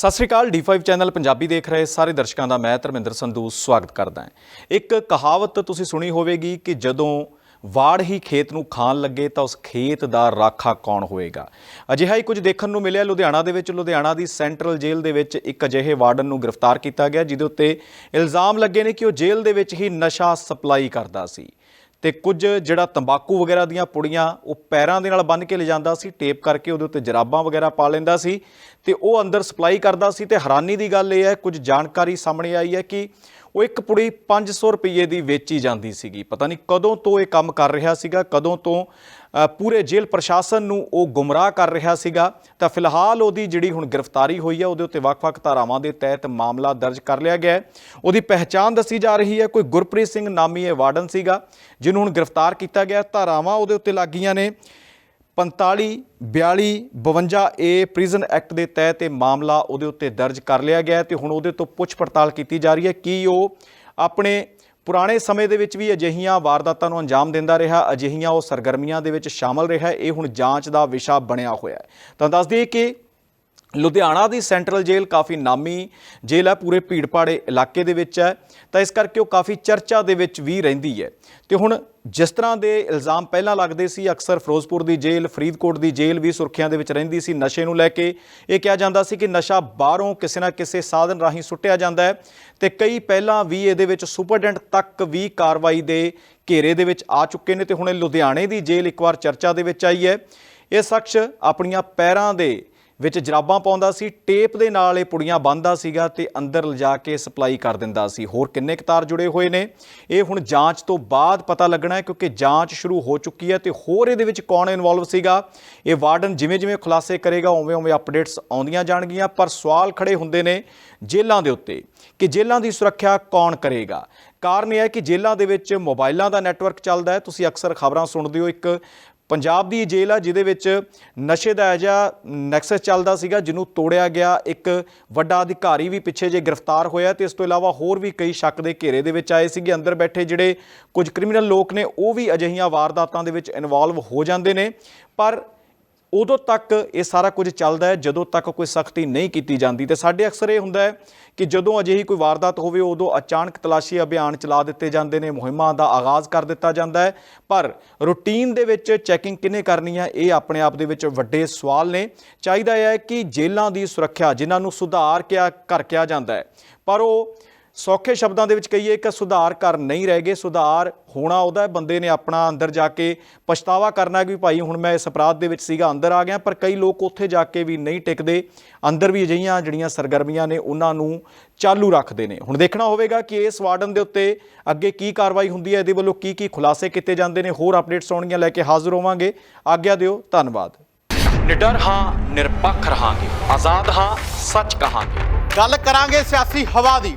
ਸਤਿ ਸ੍ਰੀ ਅਕਾਲ D5 channel Punjabi ਦੇਖ ਰਹੇ ਸਾਰੇ ਦਰਸ਼ਕਾਂ ਦਾ ਮੈਂ ਧਰਮਿੰਦਰ ਸੰਧੂ ਸਵਾਗਤ ਕਰਦਾ ਹਾਂ। ਇੱਕ ਕਹਾਵਤ ਤੁਸੀਂ ਸੁਣੀ ਹੋਵੇਗੀ ਕਿ ਜਦੋਂ ਵਾੜ ਹੀ ਖੇਤ ਨੂੰ ਖਾਣ ਲੱਗੇ ਤਾਂ ਉਸ ਖੇਤ ਦਾ ਰਾਖਾ ਕੌਣ ਹੋਏਗਾ? ਅਜਿਹਾ ਹੀ ਕੁਝ ਦੇਖਣ ਨੂੰ ਮਿਲਿਆ ਲੁਧਿਆਣਾ ਦੇ ਵਿੱਚ। ਲੁਧਿਆਣਾ ਦੀ ਸੈਂਟਰਲ ਜੇਲ੍ਹ ਦੇ ਵਿੱਚ ਇੱਕ ਅਜਿਹੇ ਵਾਰਡਨ ਨੂੰ ਗ੍ਰਿਫਤਾਰ ਕੀਤਾ ਗਿਆ, ਜਿਹਦੇ ਉੱਤੇ ਇਲਜ਼ਾਮ ਲੱਗੇ ਨੇ ਕਿ ਉਹ ਜੇਲ੍ਹ ਦੇ ਵਿੱਚ ਹੀ ਨਸ਼ਾ ਸਪਲਾਈ ਕਰਦਾ ਸੀ। ਤੇ ਕੁਝ ਜਿਹੜਾ ਤੰਬਾਕੂ ਵਗੈਰਾ ਦੀਆਂ ਪੁੜੀਆਂ ਉਹ ਪੈਰਾਂ ਦੇ ਨਾਲ ਬੰਨ੍ਹ ਕੇ ਲਿਜਾਂਦਾ ਸੀ, ਟੇਪ ਕਰਕੇ ਉਹਦੇ ਉੱਤੇ ਜਰਾਬਾਂ ਵਗੈਰਾ ਪਾ ਲੈਂਦਾ ਸੀ ਤੇ ਉਹ ਅੰਦਰ ਸਪਲਾਈ ਕਰਦਾ ਸੀ ਤੇ ਹੈਰਾਨੀ ਦੀ ਗੱਲ ਇਹ ਹੈ, ਕੁਝ ਜਾਣਕਾਰੀ ਸਾਹਮਣੇ ਆਈ ਹੈ ਕਿ ਉਹ ਇੱਕ ਪੁੜੀ 500 ਰੁਪਏ ਦੀ ਵੇਚੀ ਜਾਂਦੀ ਸੀਗੀ। ਪਤਾ ਨਹੀਂ ਕਦੋਂ ਤੋਂ ਇਹ ਕੰਮ ਕਰ ਰਿਹਾ ਸੀਗਾ, ਕਦੋਂ ਤੋਂ ਪੂਰੇ ਜੇਲ੍ਹ ਪ੍ਰਸ਼ਾਸਨ ਨੂੰ ਉਹ ਗੁੰਮਰਾਹ ਕਰ ਰਿਹਾ ਸੀਗਾ। ਤਾਂ ਫਿਲਹਾਲ ਉਹਦੀ ਜਿਹੜੀ ਹੁਣ ਗ੍ਰਿਫਤਾਰੀ ਹੋਈ ਹੈ ਉਹਦੇ ਉੱਤੇ ਵੱਖ-ਵੱਖ ਧਾਰਾਵਾਂ ਦੇ ਤਹਿਤ ਮਾਮਲਾ ਦਰਜ ਕਰ ਲਿਆ ਗਿਆ ਹੈ। ਉਹਦੀ ਪਹਿਚਾਣ ਦੱਸੀ ਜਾ ਰਹੀ ਹੈ, ਕੋਈ ਗੁਰਪ੍ਰੀਤ ਸਿੰਘ ਨਾਮੀ ਇਹ ਵਾਰਡਨ ਸੀਗਾ, ਜਿਹਨੂੰ ਹੁਣ ਗ੍ਰਿਫਤਾਰ ਕੀਤਾ ਗਿਆ। ਧਾਰਾਵਾਂ ਉਹਦੇ ਉੱਤੇ ਲੱਗੀਆਂ ਨੇ। 45 42 52 ਏ ਪ੍ਰਿਜ਼ਨ ਐਕਟ ਦੇ ਤਹਿਤ ਇਹ ਮਾਮਲਾ ਉਹਦੇ ਉੱਤੇ ਦਰਜ ਕਰ ਲਿਆ ਗਿਆ ਹੈ ਤੇ ਹੁਣ ਉਹਦੇ ਤੋਂ ਪੁੱਛ ਪੜਤਾਲ ਕੀਤੀ ਜਾ ਰਹੀ ਹੈ ਕਿ ਉਹ ਆਪਣੇ ਪੁਰਾਣੇ ਸਮੇਂ ਦੇ ਵਿੱਚ ਵੀ ਅਜਿਹੀਆਂ ਵਾਰਦਾਤਾਂ ਨੂੰ ਅੰਜਾਮ ਦਿੰਦਾ ਰਿਹਾ, ਅਜਿਹੀਆਂ ਉਹ ਸਰਗਰਮੀਆਂ ਦੇ ਵਿੱਚ ਸ਼ਾਮਲ ਰਿਹਾ, ਇਹ ਹੁਣ ਜਾਂਚ ਦਾ ਵਿਸ਼ਾ ਬਣਿਆ ਹੋਇਆ ਹੈ। ਤਾਂ ਦੱਸ ਦਈਏ ਕਿ ਲੁਧਿਆਣਾ ਦੀ ਸੈਂਟਰਲ ਜੇਲ੍ਹ ਕਾਫੀ ਨਾਮੀ ਜੇਲ੍ਹ ਹੈ, ਪੂਰੇ ਭੀੜਪਾੜੇ ਇਲਾਕੇ ਦੇ ਵਿੱਚ ਹੈ। ਤਾਂ ਇਸ ਕਰਕੇ ਉਹ ਕਾਫੀ ਚਰਚਾ ਦੇ ਵਿੱਚ ਵੀ ਰਹਿੰਦੀ ਹੈ। ਤੇ ਹੁਣ ਜਿਸ ਤਰ੍ਹਾਂ ਦੇ ਇਲਜ਼ਾਮ ਪਹਿਲਾਂ ਲੱਗਦੇ ਸੀ, ਅਕਸਰ ਫਿਰੋਜ਼ਪੁਰ ਦੀ ਜੇਲ੍ਹ, ਫਰੀਦਕੋਟ ਦੀ ਜੇਲ੍ਹ ਵੀ ਸੁਰਖੀਆਂ ਦੇ ਵਿੱਚ ਰਹਿੰਦੀ ਸੀ ਨਸ਼ੇ ਨੂੰ ਲੈ ਕੇ। ਇਹ ਕਿਹਾ ਜਾਂਦਾ ਸੀ ਕਿ ਨਸ਼ਾ ਬਾਹਰੋਂ ਕਿਸੇ ਨਾ ਕਿਸੇ ਸਾਧਨ ਰਾਹੀਂ ਸੁੱਟਿਆ ਜਾਂਦਾ ਹੈ ਤੇ ਕਈ ਪਹਿਲਾਂ ਵੀ ਇਹਦੇ ਵਿੱਚ ਸੁਪਰਡੈਂਟ ਤੱਕ ਵੀ ਕਾਰਵਾਈ ਦੇ ਘੇਰੇ ਦੇ ਵਿੱਚ ਆ ਚੁੱਕੇ ਨੇ। ਤੇ ਹੁਣ ਇਹ ਲੁਧਿਆਣੇ ਦੀ ਜੇਲ੍ਹ ਇੱਕ ਵਾਰ ਚਰਚਾ ਦੇ ਵਿੱਚ ਆਈ ਹੈ। ਇਹ ਸ਼ਖਸ ਆਪਣੀਆਂ ਪੈਰਾਂ ਦੇ ਵਿੱਚ ਜਰਾਬਾਂ ਪਾਉਂਦਾ ਸੀ, ਟੇਪ ਦੇ ਨਾਲ ਇਹ ਪੁੜੀਆਂ ਬੰਨਦਾ ਸੀਗਾ ਤੇ ਅੰਦਰ ਲਿਜਾ ਕੇ ਸਪਲਾਈ ਕਰ ਦਿੰਦਾ ਸੀ। ਹੋਰ ਕਿੰਨੇ ਕਤਾਰ ਜੁੜੇ ਹੋਏ ਨੇ? ਇਹ ਹੁਣ ਜਾਂਚ ਤੋਂ ਬਾਅਦ ਪਤਾ ਲੱਗਣਾ ਹੈ ਕਿਉਂਕਿ ਜਾਂਚ ਸ਼ੁਰੂ ਹੋ ਚੁੱਕੀ ਹੈ ਤੇ ਹੋਰ ਇਹਦੇ ਵਿੱਚ ਕੌਣ ਇਨਵੋਲਵ ਸੀਗਾ? ਇਹ ਵਾਰਡਨ ਜਿਵੇਂ ਜਿਵੇਂ ਖੁਲਾਸੇ ਕਰੇਗਾ ਉਵੇਂ ਉਵੇਂ ਅਪਡੇਟਸ ਆਉਂਦੀਆਂ ਜਾਣਗੀਆਂ, ਪਰ ਸਵਾਲ ਖੜੇ ਹੁੰਦੇ ਨੇ ਜੇਲ੍ਹਾਂ ਦੇ ਉੱਤੇ ਕਿ ਜੇਲ੍ਹਾਂ ਦੀ ਸੁਰੱਖਿਆ ਕੌਣ ਕਰੇਗਾ? ਕਾਰਨ ਇਹ ਹੈ ਕਿ ਜੇਲ੍ਹਾਂ ਦੇ ਵਿੱਚ ਮੋਬਾਈਲਾਂ ਦਾ ਨੈਟਵਰਕ ਚੱਲਦਾ ਹੈ। ਤੁਸੀਂ ਅਕਸਰ ਖਬਰਾਂ ਸੁਣਦੇ ਹੋ, ਇੱਕ ਪੰਜਾਬ ਦੀ ਜੇਲ੍ਹ ਆ, ਜਿਹਦੇ ਵਿੱਚ ਨਸ਼ੇ ਦਾ ਜਿਹਾ ਨੈਕਸਸ ਚੱਲਦਾ ਸੀਗਾ, ਜਿਹਨੂੰ ਤੋੜਿਆ ਗਿਆ ਇੱਕ ਵੱਡਾ ਅਧਿਕਾਰੀ ਵੀ ਪਿੱਛੇ ਜੇ ਗ੍ਰਿਫਤਾਰ ਹੋਇਆ ਤੇ ਇਸ ਤੋਂ ਇਲਾਵਾ ਹੋਰ ਵੀ ਕਈ ਸ਼ੱਕ ਦੇ ਘੇਰੇ ਦੇ ਵਿੱਚ ਆਏ ਸੀਗੇ। ਅੰਦਰ ਬੈਠੇ ਜਿਹੜੇ ਕੁਝ ਕ੍ਰਿਮੀਨਲ ਲੋਕ ਨੇ, ਉਹ ਵੀ ਅਜਿਹੀਆਂ ਵਾਰਦਾਤਾਂ ਦੇ ਵਿੱਚ ਇਨਵੋਲਵ ਹੋ ਜਾਂਦੇ ਨੇ। ਪਰ ਉਦੋਂ ਤੱਕ ਇਹ ਸਾਰਾ ਕੁਝ ਚੱਲਦਾ ਹੈ, ਜਦੋਂ ਤੱਕ ਕੋਈ ਸਖਤੀ ਨਹੀਂ ਕੀਤੀ ਜਾਂਦੀ। ਤੇ ਸਾਡੇ ਅਕਸਰ ਇਹ ਹੁੰਦਾ ਹੈ ਕਿ ਜਦੋਂ ਅਜਿਹੀ ਕੋਈ ਵਾਰਦਾਤ ਹੋਵੇ, ਉਦੋਂ ਅਚਾਨਕ ਤਲਾਸ਼ੀ ਅਭਿਆਨ ਚਲਾ ਦਿੱਤੇ ਜਾਂਦੇ ਨੇ, ਮੁਹਿੰਮਾਂ ਦਾ ਆਗਾਜ਼ ਕਰ ਦਿੱਤਾ ਜਾਂਦਾ ਹੈ। ਪਰ ਰੂਟੀਨ ਦੇ ਵਿੱਚ ਚੈਕਿੰਗ ਕਿਨੇ ਕਰਨੀ ਹੈ, ਇਹ ਆਪਣੇ ਆਪ ਦੇ ਵਿੱਚ ਵੱਡੇ ਸਵਾਲ ਨੇ। ਚਾਹੀਦਾ ਹੈ ਕਿ ਜੇਲ੍ਹਾਂ ਦੀ ਸੁਰੱਖਿਆ, ਜਿਨ੍ਹਾਂ ਨੂੰ ਸੁਧਾਰ ਕਿਹਾ ਕਰ ਕਿਹਾ ਜਾਂਦਾ ਹੈ। ਪਰ ਉਹ ਸੌਖੇ ਸ਼ਬਦਾਂ ਦੇ ਵਿੱਚ ਕਹੀਏ ਕਿ ਸੁਧਾਰ ਕਰ ਨਹੀਂ ਰਹਿ ਗਏ ਸੁਧਾਰ ਹੋਣਾ ਉਹਦਾ ਹੈ। ਬੰਦੇ ਨੇ ਆਪਣਾ ਅੰਦਰ ਜਾ ਕੇ ਪਛਤਾਵਾ ਕਰਨਾ ਕਿ ਭਾਈ ਹੁਣ ਮੈਂ ਇਸ ਅਪਰਾਧ ਦੇ ਵਿੱਚ ਸੀਗਾ ਅੰਦਰ ਆ ਗਿਆ। ਪਰ ਕਈ ਲੋਕ ਉੱਥੇ ਜਾ ਕੇ ਵੀ ਨਹੀਂ ਟਿਕਦੇ। ਅੰਦਰ ਵੀ ਅਜਿਹੀਆਂ ਜਿਹੜੀਆਂ ਸਰਗਰਮੀਆਂ ਨੇ ਉਹਨਾਂ ਨੂੰ ਚਾਲੂ ਰੱਖਦੇ ਨੇ। ਹੁਣ ਦੇਖਣਾ ਹੋਵੇਗਾ ਕਿ ਇਸ ਵਾਰਡਨ ਦੇ ਉੱਤੇ ਅੱਗੇ ਕੀ ਕਾਰਵਾਈ ਹੁੰਦੀ ਹੈ ਇਹਦੇ ਵੱਲੋਂ ਕੀ ਕੀ ਖੁਲਾਸੇ ਕੀਤੇ ਜਾਂਦੇ ਨੇ। ਹੋਰ ਅਪਡੇਟਸ ਆਉਣਗੀਆਂ ਲੈ ਕੇ ਹਾਜ਼ਰ ਹੋਵਾਂਗੇ। ਆਗਿਆ ਦਿਓ ਧੰਨਵਾਦ। ਨਿਡਰ ਹਾਂ ਨਿਰਪੱਖ ਰਹਾਂਗੇ। ਆਜ਼ਾਦ ਹਾਂ ਸੱਚ ਕਹਾਂਗੇ। ਗੱਲ ਕਰਾਂਗੇ ਸਿਆਸੀ ਹਵਾ ਦੀ।